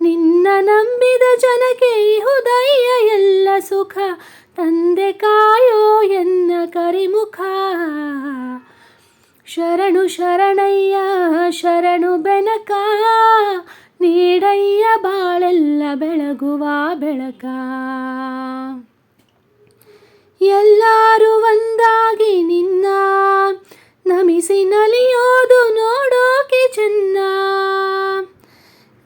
ನಿನ್ನ ನಂಬಿದ ಜನಕ್ಕೆ ಹೃದಯ ಎಲ್ಲ ಸುಖ. ತಂದೆ ಕಾಯೋ ಎನ್ನ ಕರಿಮುಖ. ಶರಣು ಶರಣಯ್ಯ, ಶರಣು ಬೆನಕ. ನೀಡಯ್ಯ ಬಾಳೆಲ್ಲ ಬೆಳಗುವ ಬೆಳಕ. ಎಲ್ಲರೂ ಒಂದಾಗಿ ನಿನ್ನ ನಮಿಸಿ ನಲಿಯೋದು ನೋಡೋಕೆ ಚೆನ್ನ.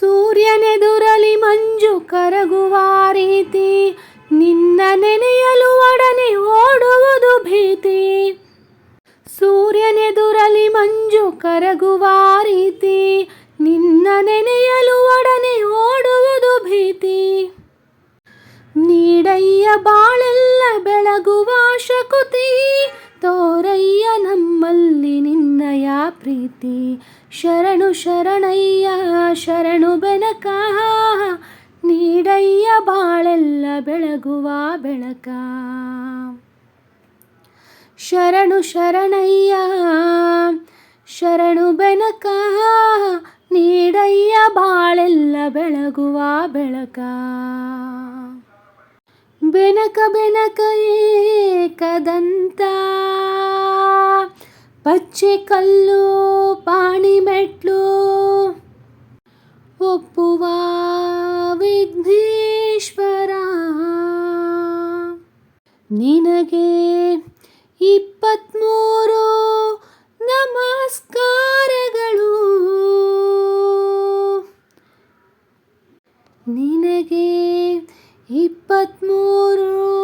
ಸೂರ್ಯನೆದುರಲಿ ಮಂಜು ಕರಗುವ ರೀತಿ, ನಿನ್ನ ನೆನೆಯಲು ಒಡನೆ ಓಡುವುದು ಭೀತಿ. ಸೂರ್ಯನೆದುರಲಿ ಮಂಜು ಕರಗುವ ರೀತಿ, ನಿನ್ನ ನೆನೆಯಲು ಒಡನೆ ಓಡುವುದು ಭೀತಿ. ನೀಡಯ್ಯ ಬಾಳೆಲ್ಲ ಬೆಳಗುವ ಶಕುತಿ, ತೋರಯ್ಯ ನಮ್ಮಲ್ಲಿ ನಿನ್ನಯ ಪ್ರೀತಿ. ಶರಣು ಶರಣಯ್ಯ, ಶರಣು ಬೆನಕ ನೀಡಯ್ಯ ಬಾಳೆಲ್ಲ ಬೆಳಗುವ ಬೆಳಕ. ಶರಣು ಶರಣಯ್ಯ, ಶರಣು ಬೆನಕ ನೀಡಯ್ಯ ಬಾಳೆಲ್ಲ ಬೆಳಗುವ ಬೆಳಕ. ಬೆನಕ ಬೆನಕ ಏಕದಂತ ಪಚ್ಚೆ ಕಲ್ಲು ಪಾಣಿ ಮೆಟ್ಲು. ಒಪ್ಪುವ ವಿಘ್ನೇಶ್ವರ. ನಿನಗೆ ಇಪ್ಪತ್ತ್ಮೂರು ನಮಸ್ಕಾರಗಳು. ನಿನಗೆ ಇಪ್ಪತ್ತ್ಮೂರು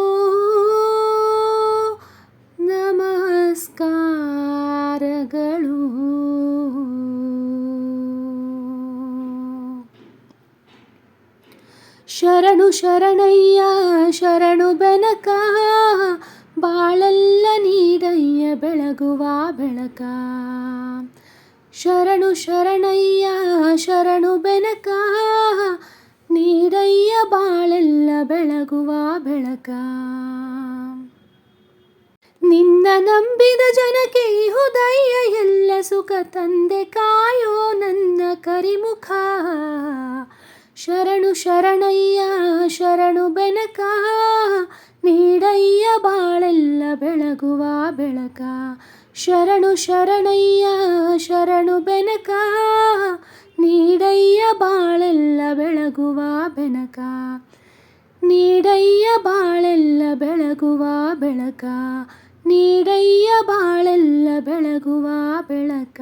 ಶರಣು ಶರಣಯ್ಯ, ಶರಣು ಬೆನಕ, ಬಾಳೆಲ್ಲ ನೀಡಯ್ಯ ಬೆಳಗುವ ಬೆಳಕ. ಶರಣು ಶರಣಯ್ಯ, ಶರಣು ಬೆನಕ, ನೀಡಯ್ಯ ಬಾಳೆಲ್ಲ ಬೆಳಗುವ ಬೆಳಕ. ನಿನ್ನ ನಂಬಿದ ಜನಕ್ಕೆ ಹೃದಯ ಎಲ್ಲ ಸುಖ ತಂದೆ ಕಾಯೋ ನನ್ನ ಕರಿಮುಖ. ಶರಣು ಶರಣಯ್ಯ, ಶರಣು ಬೆನಕ, ನೀಡಯ್ಯ ಬಾಳೆಲ್ಲ ಬೆಳಗುವ ಬೆಳಕ. ಶರಣು ಶರಣಯ್ಯ, ಶರಣು ಬೆನಕ, ನೀಡಯ್ಯ ಬಾಳೆಲ್ಲ ಬೆಳಗುವ ಬೆನಕ. ನೀಡಯ್ಯ ಬಾಳೆಲ್ಲ ಬೆಳಗುವ ಬೆಳಕ, ನೀಡಯ್ಯ ಬಾಳೆಲ್ಲ ಬೆಳಗುವ ಬೆಳಕ.